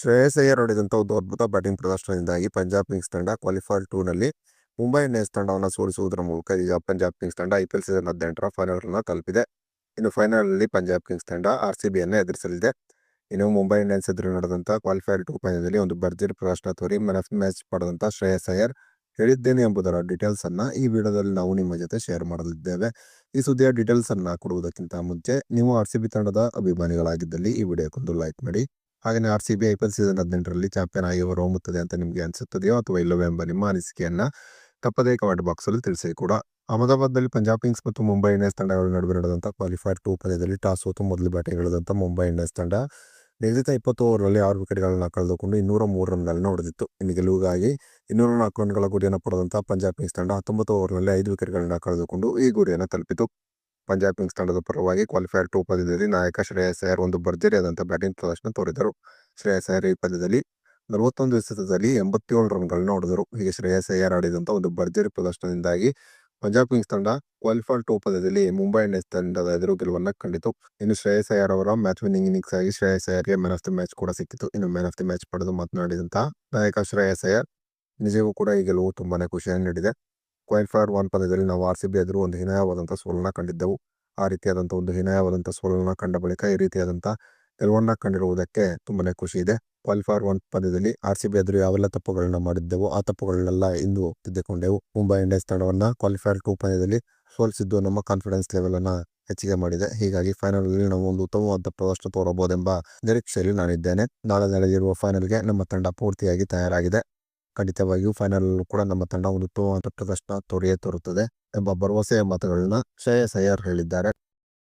ಶ್ರೇಯಸ್ ಅಯ್ಯರ್ ಆಡಿದಂಥ ಒಂದು ಅದ್ಭುತ ಬ್ಯಾಟಿಂಗ್ ಪ್ರದರ್ಶನದಿಂದಾಗಿ ಪಂಜಾಬ್ ಕಿಂಗ್ಸ್ ತಂಡ ಕ್ವಾಲಿಫೈರ್ ಟೂ ನಲ್ಲಿ ಮುಂಬೈ ಇಂಡಿಯನ್ಸ್ ತಂಡವನ್ನು ಸೋಲಿಸುವುದರ ಮೂಲಕ ಈಗ ಪಂಜಾಬ್ ಕಿಂಗ್ಸ್ ತಂಡ ಐ ಪಿ ಎಲ್ ಸೀಸನ್ ಹದಿನೆಂಟರ ಫೈನಲ್ ರನ್ನ ತಲುಪಿದೆ. ಇನ್ನು ಫೈನಲ್ ಅಲ್ಲಿ ಪಂಜಾಬ್ ಕಿಂಗ್ಸ್ ತಂಡ ಆರ್ ಸಿ ಬಿಯನ್ನು ಎದುರಿಸಲಿದೆ. ಇನ್ನು ಮುಂಬೈ ಇಂಡಿಯನ್ಸ್ ಎದುರು ನಡೆದಂತ ಕ್ವಾಲಿಫೈರ್ ಟೂ ಪಂದ್ಯದಲ್ಲಿ ಒಂದು ಭರ್ಜರಿ ಪ್ರದರ್ಶನ ತೋರಿ ಮ್ಯಾನ್ ಆಫ್ ಮ್ಯಾಚ್ ಪಡೆದಂಥ ಶ್ರೇಯಸ್ ಅಯ್ಯರ್ ಹೇಳಿದ್ದೇನೆ ಎಂಬುದರ ಡೀಟೇಲ್ಸ್ ಅನ್ನ ಈ ವಿಡಿಯೋದಲ್ಲಿ ನಾವು ನಿಮ್ಮ ಜೊತೆ ಶೇರ್ ಮಾಡಲಿದ್ದೇವೆ. ಈ ಸುದ್ದಿಯ ಡೀಟೇಲ್ಸ್ ಅನ್ನ ಕೊಡುವುದಕ್ಕಿಂತ ಮುಂಚೆ ನೀವು ಆರ್ ಸಿ ಬಿ ತಂಡದ ಅಭಿಮಾನಿಗಳಾಗಿದ್ದಲ್ಲಿ ಈ ವಿಡಿಯೋಕ್ಕೊಂದು ಲೈಕ್ ಮಾಡಿ. ಹಾಗೆಯೇ R C B I P season ಹದಿನೆಂಟರಲ್ಲಿ ಚಾಂಪಿಯನ್ ಆಗಿ ಹೊರಹೊಮ್ಮುತ್ತದೆ ಅಂತ ನಿಮಗೆ ಅನಿಸುತ್ತದೆಯೋ ಅಥವಾ ಇಲ್ಲವೇ ಎಂಬ ನಿಮ್ಮ ಅನಿಸಿಕೆಯನ್ನು ತಪ್ಪದೇ ಕಮೆಂಟ್ ಬಾಕ್ಸಲ್ಲಿ ತಿಳಿಸಿ ಕೂಡ. ಅಹಮದಾಬಾದ್ನಲ್ಲಿ ಪಂಜಾಬ್ ಕಿಂಗ್ಸ್ ಮತ್ತು ಮುಂಬೈ ಇಂಡಿಯನ್ಸ್ ತಂಡಗಳ ನಡುವೆ ನಡೆದಂಥ ಕ್ವಾಲಿಫೈರ್ ಟೂ ಪಂದ್ಯದಲ್ಲಿ ಟಾಸ್ ಸೋತು ಮೊದಲು ಬ್ಯಾಟಿಂಗ್ ಹೇಳಿದಂಥ ಮುಂಬೈ ಇಂಡಿಯನ್ಸ್ ತಂಡ ನಿಗದಿತ ಇಪ್ಪತ್ತು ಓವರಲ್ಲಿ ಆರು ವಿಕೆಟ್ಗಳನ್ನು ಕಳೆದುಕೊಂಡು ಇನ್ನೂರ ಮೂರು ರನ್ಗಳನ್ನ ಹೊಡೆದಿತ್ತು. ಇನ್ನು ಗೆಲುವಿಗಾಗಿ ಇನ್ನೂರ ನಾಲ್ಕು ರನ್ಗಳ ಗುರಿಯನ್ನು ಪಡೆದಂಥ ಪಂಜಾಬ್ ಕಿಂಗ್ಸ್ ತಂಡ ಹತ್ತೊಂಬತ್ತು ಓವರ್ನಲ್ಲಿ ಐದು ವಿಕೆಟ್ಗಳನ್ನು ಕಳೆದುಕೊಂಡು ಈ ಗುರಿಯನ್ನು ತಲುಪಿತು. ಪಂಜಾಬ್ ಕಿಂಗ್ಸ್ ತಂಡದ ಪರವಾಗಿ ಕ್ವಾಲಿಫೈರ್ ಟೂ ಪಂದ್ಯದಲ್ಲಿ ನಾಯಕ ಶ್ರೇಯಸ್ ಅಯ್ಯರ್ ಒಂದು ಭರ್ಜರಿಯಾದಂಥ ಬ್ಯಾಟಿಂಗ್ ಪ್ರದರ್ಶನ ತೋರಿದರು. ಶ್ರೇಯಸ್ ಅಯ್ಯರ್ ಈ ಪಂದ್ಯದಲ್ಲಿ ನಲವತ್ತೊಂದು ಎಸೆತದಲ್ಲಿ ಎಂಬತ್ತೇಳು ರನ್ಗಳನ್ನ ಹೊಡೆದರು. ಹೀಗೆ ಶ್ರೇಯಸ್ ಅಯ್ಯರ್ ಆಡಿದಂಥ ಒಂದು ಭರ್ಜರಿ ಪ್ರದರ್ಶನದಿಂದಾಗಿ ಪಂಜಾಬ್ ಕಿಂಗ್ಸ್ ತಂಡ ಕ್ವಾಲಿಫೈರ್ ಟೂ ಪಂದ್ಯದಲ್ಲಿ ಮುಂಬೈ ಇಂಡಿಯನ್ಸ್ ತಂಡದ ಎದುರು ಗೆಲುವನ್ನು ಕಂಡಿತು. ಇನ್ನು ಶ್ರೇಯಸ್ ಅಯ್ಯರ್ ಅವರ ಮ್ಯಾಚ್ ವಿನ್ನಿಂಗ್ ಇನ್ನಿಂಗ್ಸ್ ಆಗಿ ಶ್ರೇಯಸ್ ಅಯ್ಯರ್ಗೆ ಮ್ಯಾನ್ ಆಫ್ ದಿ ಮ್ಯಾಚ್ ಕೂಡ ಸಿಕ್ಕಿತು. ಇನ್ನು ಮ್ಯಾನ್ ಆಫ್ ದಿ ಮ್ಯಾಚ್ ಪಡೆದು ಮಾತನಾಡಿದಂತಹ ನಾಯಕ ಶ್ರೇಯಸ್ ಅಯ್ಯರ್ ನಿಜವೂ ಕೂಡ ಈ ಗೆಲುವು ತುಂಬಾನೇ ಖುಷಿಯನ್ನು ನೀಡಿದೆ. ಕ್ವಾಲಿಫೈರ್ ಒನ್ ಪಂದ್ಯದಲ್ಲಿ ನಾವು ಆರ್ ಸಿ ಬಿ ಎದುರು ಒಂದು ಹೀನಾಯವಾದಂಥ ಸೋಲನ್ನ ಕಂಡಿದ್ದೆವು ಆ ರೀತಿಯಾದಂಥ ಒಂದು ಹೀನಾಯವಾದಂಥ ಸೋಲನ್ನ ಕಂಡ ಬಳಿಕ ಈ ರೀತಿಯಾದಂಥ ಗೆಲುವನ್ನ ಕಂಡಿರುವುದಕ್ಕೆ ತುಂಬಾನೇ ಖುಷಿ ಇದೆ ಕ್ವಾಲಿಫೈರ್ ಒನ್ ಪಂದ್ಯದಲ್ಲಿ ಆರ್ ಸಿ ಬಿ ಎದುರು ಯಾವೆಲ್ಲ ತಪ್ಪುಗಳನ್ನ ಮಾಡಿದ್ದೆವು ಆ ತಪ್ಪುಗಳನ್ನೆಲ್ಲ ಇಂದು ತಿದ್ದಿಕೊಂಡೆವು ಮುಂಬೈ ಇಂಡಿಯನ್ಸ್ ತಂಡವನ್ನ ಕ್ವಾಲಿಫೈರ್ ಟೂ ಪಂದ್ಯದಲ್ಲಿ ಸೋಲಿಸಿದ್ದು ನಮ್ಮ ಕಾನ್ಫಿಡೆನ್ಸ್ ಲೆವೆಲ್ ಅನ್ನ ಹೆಚ್ಚಿಗೆ ಮಾಡಿದೆ ಹೀಗಾಗಿ ಫೈನಲ್ ಅಲ್ಲಿ ನಾವು ಒಂದು ಉತ್ತಮವಾದ ಪ್ರದರ್ಶನ ತೋರಬಹುದೆಂಬ ನಿರೀಕ್ಷೆಯಲ್ಲಿ ನಾನಿದ್ದೇನೆ. ನಾಳೆ ನಡೆದಿರುವ ಫೈನಲ್ಗೆ ನಮ್ಮ ತಂಡ ಪೂರ್ತಿಯಾಗಿ ತಯಾರಾಗಿದೆ. ಖಂಡಿತವಾಗಿಯೂ ಫೈನಲ್ ಕೂಡ ನಮ್ಮ ತಂಡ ಒಂದು ಉತ್ತಮವಾದ ಪ್ರದರ್ಶನ ತೋರಿಯೇ ತೋರುತ್ತದೆ ಎಂಬ ಭರವಸೆಯ ಮಾತುಗಳನ್ನ ಶ್ರೇಯಸ್ ಅಯ್ಯರ್ ಹೇಳಿದ್ದಾರೆ.